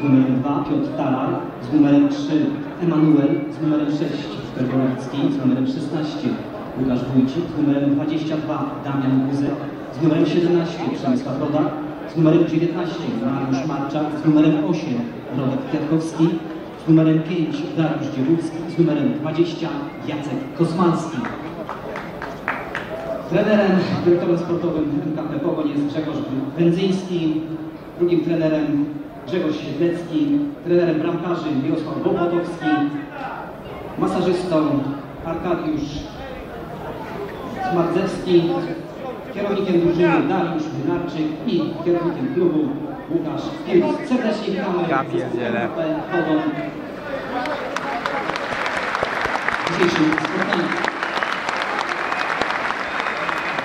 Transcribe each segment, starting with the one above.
z numerem 2 Piotr Talar, z numerem 3 Emanuel, z numerem 6 Pergolewski, z numerem 16 Łukasz Wójcik, z numerem 22 Damian Guzer, z numerem 17 Przemysław Rodak, z numerem 19 Mariusz Marczak, z numerem 8 Robert Kwiatkowski, z numerem 5 Dariusz Dziewucki, z numerem 20 Jacek Kosmalski. Trenerem, dyrektorem sportowym MKP Pogoń jest Grzegorz Wędzyński, drugim trenerem Grzegorz Siedlecki, trenerem bramkarzy Mirosław Bobotowski, masażystą Arkadiusz Smardzewski, kierownikiem drużyny Dariusz Wynarczyk i kierownikiem klubu Łukasz Piłs. Serdecznie witamy Ja pierdzielę. Dzisiejszym spotkaniu.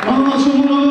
Mam naszą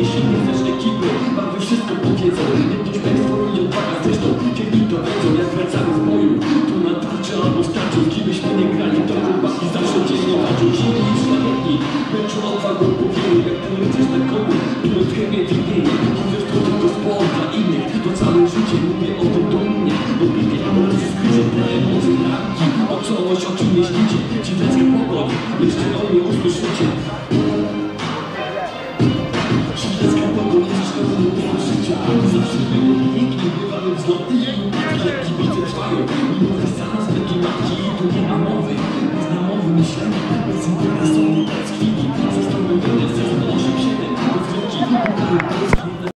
Jeśli nie znasz ekipy, barwy wszystko powiedzą Jedność państwo i odwaga zresztą Kiedy to wiedzą, jak wracamy z boju. Tu na tarczy albo Z kimbyśmy nie grali, to chłopaki zawsze dzielnie walczą Silni i szlachetni, męczą odwagą powielu Jak ten rycerz na kogu, pilot chemię drgnieje Chociaż to tylko sport. Dla innych To całe życie mówię o tym dumnie Bo bitwie amulecy skrycie te emocje bramki O czołość o czym myślicie, ci leckę pogoń Jeszcze o mnie usłyszycie Zawsze było pięknie, bywały wzloty, kibice trwają, i to sam